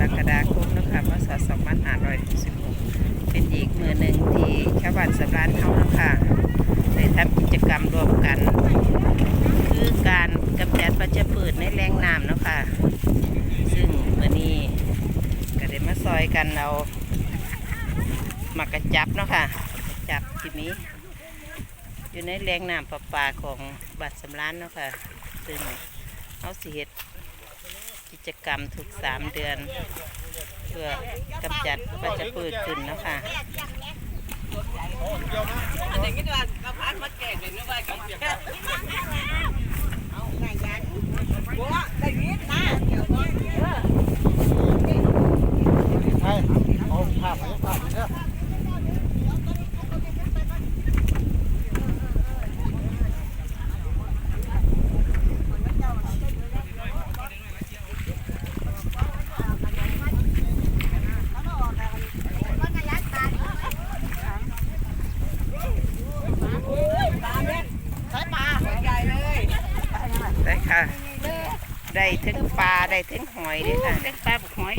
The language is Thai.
รกฎาคมนะคะพศ2566เป็นอีกมือหนึ่งที่ชาวบ้านสำรานเฮานะคะได้ทำกิจกรรมรวมกัน คือการกำจัดปัจจพืชในแหล่งน้ำนะค่ะซึ่งมื่อนี้ก็ได้มาซอยกันเอามากระจับเนาะค่ะกระจับที่นี้ อยู่ในแหล่งน้ำประปาของบัดสำรานเนาะค่ะซึ่งเอาสิเฮ็ด กิจกรรมทุกสามเดือน เพื่อกำจัดปัจจพืชขึ้นนะค่ะอันนี้ก็กระพักมาแก่เลยนึกว่ากินเดียวกันเอาไงยันบัวได้ยินนะเดี๋ยวก่อน ไปเอาภาพไปภาพไปเด้อ ใช้ปลาใหญ่เลย ได้ ค่ะ ได้ทั้งปลาได้ทั้งหอยด้วยค่ะปลาบุกหอย